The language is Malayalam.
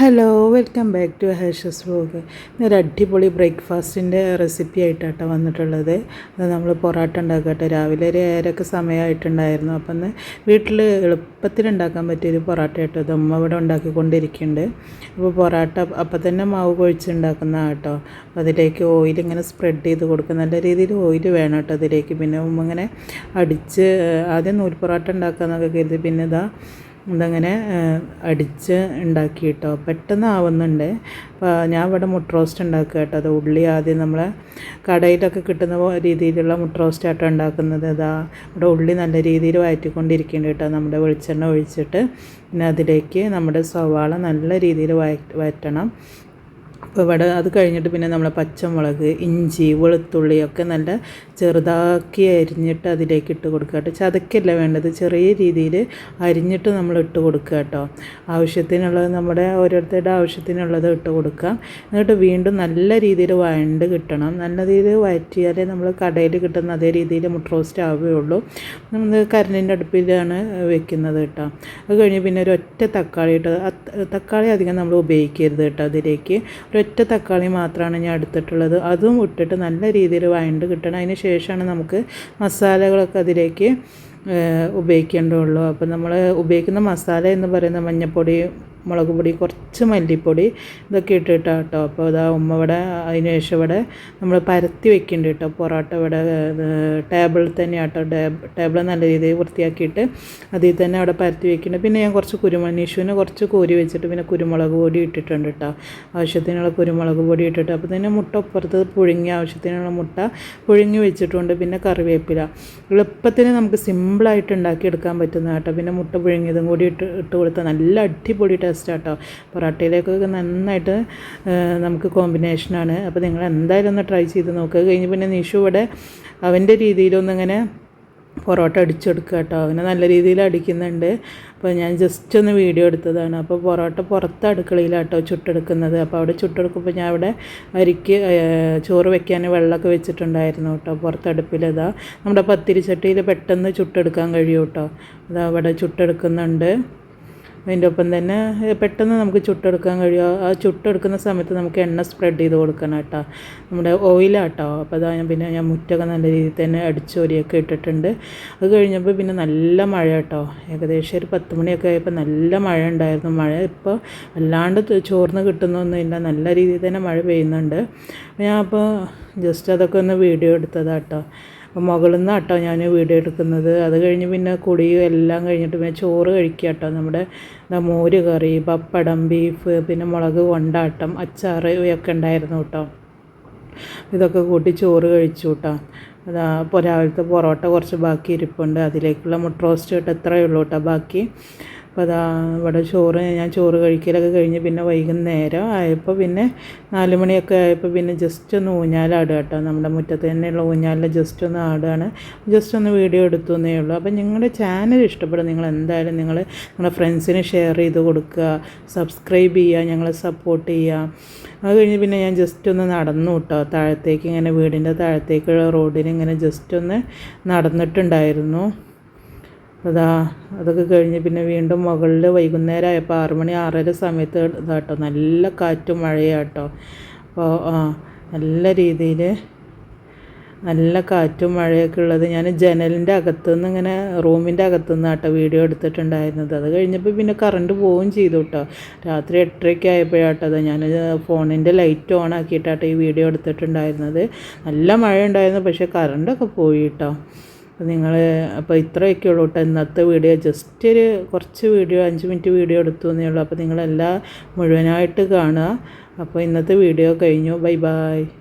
ഹലോ വെൽക്കം ബാക്ക് ടു ഹാഷസ് വ്ലോഗ് ഇന്നൊരു അടിപൊളി ബ്രേക്ക്ഫാസ്റ്റിന്റെ റെസിപ്പി ആയിട്ടാണ് വന്നിട്ടുള്ളത്. അത് നമ്മൾ പൊറോട്ട ഉണ്ടാക്കട്ടെ. രാവിലെ ഒരു ഏരൊക്കെ സമയമായിട്ടുണ്ടായിരുന്നു. അപ്പം ഒന്ന് വീട്ടിൽ എളുപ്പത്തിൽ ഉണ്ടാക്കാൻ പറ്റിയൊരു പൊറോട്ട അത് ഉമ്മ ഇവിടെ ഉണ്ടാക്കിക്കൊണ്ടിരിക്കുന്നുണ്ട്. അപ്പോൾ പൊറോട്ട അപ്പം തന്നെ മാവ് കുഴിച്ച് ഉണ്ടാക്കുന്ന കേട്ടോ അപ്പോൾ അതിലേക്ക് ഓയിൽ ഇങ്ങനെ സ്പ്രെഡ് ചെയ്ത് കൊടുക്കുക. നല്ല രീതിയിൽ ഓയിൽ വേണം കേട്ടോ അതിലേക്ക്. പിന്നെ ഇങ്ങനെ അടിച്ച് ആദ്യം നൂൽ പൊറോട്ട ഉണ്ടാക്കാമെന്നൊക്കെ കരുതി. പിന്നെ ഇതാ ഇതങ്ങനെ അടിച്ച് ഉണ്ടാക്കി കേട്ടോ പെട്ടെന്ന് ആവുന്നുണ്ട് അപ്പോൾ ഞാൻ ഇവിടെ മുട്ട റോസ്റ്റ് ഉണ്ടാക്കുക കേട്ടോ. അത് ഉള്ളി ആദ്യം നമ്മൾ കടയിലൊക്കെ കിട്ടുന്ന രീതിയിലുള്ള മുട്ട റോസ്റ്റ് ആട്ടോ ഉണ്ടാക്കുന്നത്. അതാ ഇവിടെ ഉള്ളി നല്ല രീതിയിൽ വഴറ്റിക്കൊണ്ടിരിക്കുന്നുണ്ട് കേട്ടോ. നമ്മുടെ വെളിച്ചെണ്ണ ഒഴിച്ചിട്ട്. പിന്നെ അതിലേക്ക് നമ്മുടെ സവാള നല്ല രീതിയിൽ വഴറ്റണം അപ്പോൾ ഇവിടെ അത് കഴിഞ്ഞിട്ട് പിന്നെ നമ്മൾ പച്ചമുളക് ഇഞ്ചി വെളുത്തുള്ളി ഒക്കെ നല്ല ചെറുതാക്കി അരിഞ്ഞിട്ട് അതിലേക്ക് ഇട്ട് കൊടുക്കുക കേട്ടോ. ചതക്കല്ല വേണ്ടത്? ചെറിയ രീതിയിൽ അരിഞ്ഞിട്ട് നമ്മൾ ഇട്ട് കൊടുക്കുക കേട്ടോ. ആവശ്യത്തിനുള്ളത് നമ്മുടെ ഓരോരുത്തരുടെ ആവശ്യത്തിനുള്ളത് ഇട്ട് കൊടുക്കുക. എന്നിട്ട് വീണ്ടും നല്ല രീതിയിൽ വഴണ്ട് കിട്ടണം. നല്ല രീതിയിൽ വഴറ്റിയാലേ നമ്മൾ കടയിൽ കിട്ടുന്ന അതേ രീതിയിൽ മുട്ട റോസ്റ്റ് ആവുകയുള്ളൂ. നമ്മൾ കരണ്ടിന്റെ അടുപ്പിലാണ് വെക്കുന്നത് കേട്ടോ. അത് കഴിഞ്ഞ് പിന്നെ ഒരു ഒറ്റ തക്കാളി ഇട്ട് തക്കാളി അധികം നമ്മൾ ഉപയോഗിക്കരുത് കേട്ടോ അതിലേക്ക്. ഒരൊറ്റ തക്കാളി മാത്രമാണ് ഞാൻ എടുത്തിട്ടുള്ളത്. അതും ഇട്ടിട്ട് നല്ല രീതിയിൽ വഴണ്ട് കിട്ടണം. അതിന് ശേഷമാണ് നമുക്ക് മസാലകളൊക്കെ അതിലേക്ക് ഉപയോഗിക്കേണ്ടതുള്ളൂ. അപ്പോൾ നമ്മൾ ഉപയോഗിക്കുന്ന മസാല എന്ന് പറയുന്ന മഞ്ഞൾപ്പൊടി മുളക് പൊടി കുറച്ച് മല്ലിപ്പൊടി ഇതൊക്കെ ഇട്ടിട്ട് കേട്ടോ അപ്പോൾ ഇതാ ഉമ്മ ഇവിടെ അതിന് ശേഷം ഇവിടെ നമ്മൾ പരത്തി വെക്കുന്നുണ്ട് കേട്ടോ പൊറോട്ട ഇവിടെ ടേബിളിൽ തന്നെ കേട്ടോ ടേബിൾ നല്ല രീതിയിൽ വൃത്തിയാക്കിയിട്ട് അതിൽ തന്നെ അവിടെ പരത്തി വെക്കുന്നുണ്ട് പിന്നെ ഞാൻ കുറച്ച് കുരുമുളക് നിഷുവിന് കുറച്ച് കോരി വെച്ചിട്ട് പിന്നെ കുരുമുളക് പൊടി ഇട്ടിട്ടുണ്ട് കേട്ടോ ആവശ്യത്തിനുള്ള കുരുമുളക് പൊടി ഇട്ടിട്ട് അപ്പോൾ തന്നെ മുട്ട ഒപ്പുറത്ത് പുഴുങ്ങി ആവശ്യത്തിനുള്ള മുട്ട പുഴുങ്ങി വെച്ചിട്ടുണ്ട്. പിന്നെ കറിവേപ്പില. എളുപ്പത്തിന് നമുക്ക് സിമ്പിളായിട്ട് ഉണ്ടാക്കിയെടുക്കാൻ പറ്റുന്ന കേട്ടോ പിന്നെ മുട്ട പുഴുങ്ങിയതും കൂടി ഇട്ട് ഇട്ട് കൊടുത്താൽ നല്ല അടിപൊളി ടേസ്റ്റ് കേട്ടോ പൊറോട്ടയിലേക്കൊക്കെ നന്നായിട്ട് നമുക്ക് കോമ്പിനേഷനാണ് അപ്പോൾ നിങ്ങൾ എന്തായാലും ഒന്ന് ട്രൈ ചെയ്ത് നോക്കുക കഴിഞ്ഞ് പിന്നെ നിഷു ഇവിടെ അവന്റെ രീതിയിലൊന്നിങ്ങനെ പൊറോട്ട അടിച്ചെടുക്കുക കേട്ടോ. അവനെ നല്ല രീതിയിൽ അടിക്കുന്നുണ്ട്. അപ്പോൾ ഞാൻ ജസ്റ്റ് ഒന്ന് വീഡിയോ എടുത്തതാണ്. അപ്പോൾ പൊറോട്ട പുറത്ത് അടുക്കളയിലാട്ടോ ചുട്ടെടുക്കുന്നത്. അപ്പോൾ അവിടെ ചുട്ടെടുക്കുമ്പോൾ ഞാൻ അവിടെ അരിക്ക് ചോറ് വെക്കാൻ വെള്ളമൊക്കെ വെച്ചിട്ടുണ്ടായിരുന്നു കേട്ടോ. പുറത്തടുപ്പിലതാ നമ്മുടെ പത്തിരിച്ചട്ടിയിൽ പെട്ടെന്ന് ചുട്ടെടുക്കാൻ കഴിയും കേട്ടോ അതവിടെ ചുട്ടെടുക്കുന്നുണ്ട്. അതിന്റെ ഒപ്പം തന്നെ പെട്ടെന്ന് നമുക്ക് ചുട്ടെടുക്കാൻ കഴിയുക ആ ചുട്ടെടുക്കുന്ന സമയത്ത് നമുക്ക് എണ്ണ സ്പ്രെഡ് ചെയ്ത് കൊടുക്കണം കേട്ടോ. നമ്മുടെ ഓയിലാട്ടോ അപ്പോൾ അതാ ഞാൻ പിന്നെ ഞാൻ മുറ്റൊക്കെ നല്ല രീതിയിൽ തന്നെ അടിച്ചോരിയൊക്കെ ഇട്ടിട്ടുണ്ട്. അത് കഴിഞ്ഞപ്പോൾ പിന്നെ നല്ല മഴ കേട്ടോ. ഏകദേശം ഒരു പത്ത് മണിയൊക്കെ ആയപ്പോൾ നല്ല മഴ ഉണ്ടായിരുന്നു. മഴ ഇപ്പോൾ അല്ലാണ്ട് ചോർന്ന് കിട്ടുന്നൊന്നുമില്ല. നല്ല രീതിയിൽ തന്നെ മഴ പെയ്യുന്നുണ്ട്. ഞാൻ അപ്പോൾ ജസ്റ്റ് അതൊക്കെ ഒന്ന് വീഡിയോ എടുത്തതാട്ടോ. അപ്പോൾ മുകളിൽ നിന്ന് കേട്ടോ ഞാൻ വീഡിയോ എടുക്കുന്നത്. അത് കഴിഞ്ഞ് പിന്നെ കുടിയും എല്ലാം കഴിഞ്ഞിട്ട് പിന്നെ ചോറ് കഴിക്കുക കേട്ടോ നമ്മുടെ മോര് കറി പപ്പടം ബീഫ് പിന്നെ മുളക് കൊണ്ടാട്ടം അച്ചാർ ഇവയൊക്കെ ഉണ്ടായിരുന്നു കേട്ടോ ഇതൊക്കെ കൂട്ടി ചോറ് കഴിച്ചു കേട്ടോ അതാ ഇപ്പോൾ രാവിലത്തെ പൊറോട്ട കുറച്ച് ബാക്കി ഇരിപ്പുണ്ട്. അതിലേക്കുള്ള മുട്ട റോസ്റ്റ് കേട്ടോ എത്രയേ ഉള്ളൂ കേട്ടോ ബാക്കി അപ്പോൾ അതാ ഇവിടെ ചോറ് ഞാൻ ചോറ് കഴിക്കലൊക്കെ കഴിഞ്ഞ് പിന്നെ വൈകുന്നേരം ആയപ്പോൾ പിന്നെ നാല് മണിയൊക്കെ ആയപ്പോൾ പിന്നെ ജസ്റ്റ് ഒന്ന് ഊഞ്ഞാലാടുക കേട്ടോ. നമ്മുടെ മുറ്റത്ത് തന്നെയുള്ള ഊഞ്ഞാലിൽ ജസ്റ്റ് ഒന്ന് ആടുകയാണ്. ജസ്റ്റ് ഒന്ന് വീഡിയോ എടുത്തു എന്നേ ഉള്ളൂ. അപ്പോൾ നിങ്ങളുടെ ചാനൽ ഇഷ്ടപ്പെടും. നിങ്ങൾ എന്തായാലും നിങ്ങൾ നിങ്ങളുടെ ഫ്രണ്ട്സിന് ഷെയർ ചെയ്ത് കൊടുക്കുക. സബ്സ്ക്രൈബ് ചെയ്യുക. ഞങ്ങളെ സപ്പോർട്ട് ചെയ്യുക. അത് കഴിഞ്ഞ് പിന്നെ ഞാൻ ജസ്റ്റ് ഒന്ന് നടന്നു കേട്ടോ. താഴത്തേക്ക് ഇങ്ങനെ വീടിന്റെ താഴത്തേക്കുള്ള റോഡിന് ഇങ്ങനെ ജസ്റ്റ് ഒന്ന് നടന്നിട്ടുണ്ടായിരുന്നു. അതാ അതൊക്കെ കഴിഞ്ഞ് പിന്നെ വീണ്ടും മുകളിൽ വൈകുന്നേരം ആയപ്പോൾ ആറ് മണി ആറര സമയത്ത് ഇതാട്ടോ നല്ല കാറ്റും മഴയാട്ടോ. അപ്പോൾ ആ നല്ല രീതിയിൽ നല്ല കാറ്റും മഴയൊക്കെ ഉള്ളത് ഞാൻ ജനലിന്റെ അകത്തുനിന്ന് ഇങ്ങനെ റൂമിന്റെ അകത്തുനിന്ന് കേട്ടോ വീഡിയോ എടുത്തിട്ടുണ്ടായിരുന്നത്. അത് കഴിഞ്ഞപ്പോൾ പിന്നെ കറണ്ട് പോവുകയും ചെയ്തു കേട്ടോ രാത്രി എട്ടരയ്ക്ക് ആയപ്പോഴാട്ടോ അത് ഞാൻ ഫോണിന്റെ ലൈറ്റ് ഓൺ ആക്കിയിട്ടാട്ടോ ഈ വീഡിയോ എടുത്തിട്ടുണ്ടായിരുന്നത്. നല്ല മഴ ഉണ്ടായിരുന്നു പക്ഷേ കറണ്ടൊക്കെ പോയി കേട്ടോ. നിങ്ങൾ അപ്പോൾ ഇത്രയൊക്കെ ഉള്ളൂ കേട്ടോ. ഇന്നത്തെ വീഡിയോ ജസ്റ്റ് ഒരു കുറച്ച് വീഡിയോ അഞ്ച് മിനിറ്റ് വീഡിയോ എടുത്തു എന്നേ ഉള്ളൂ. അപ്പോൾ നിങ്ങളെല്ലാം മുഴുവനായിട്ട് കാണുക. അപ്പോൾ ഇന്നത്തെ വീഡിയോ കഴിഞ്ഞു. Bye bye.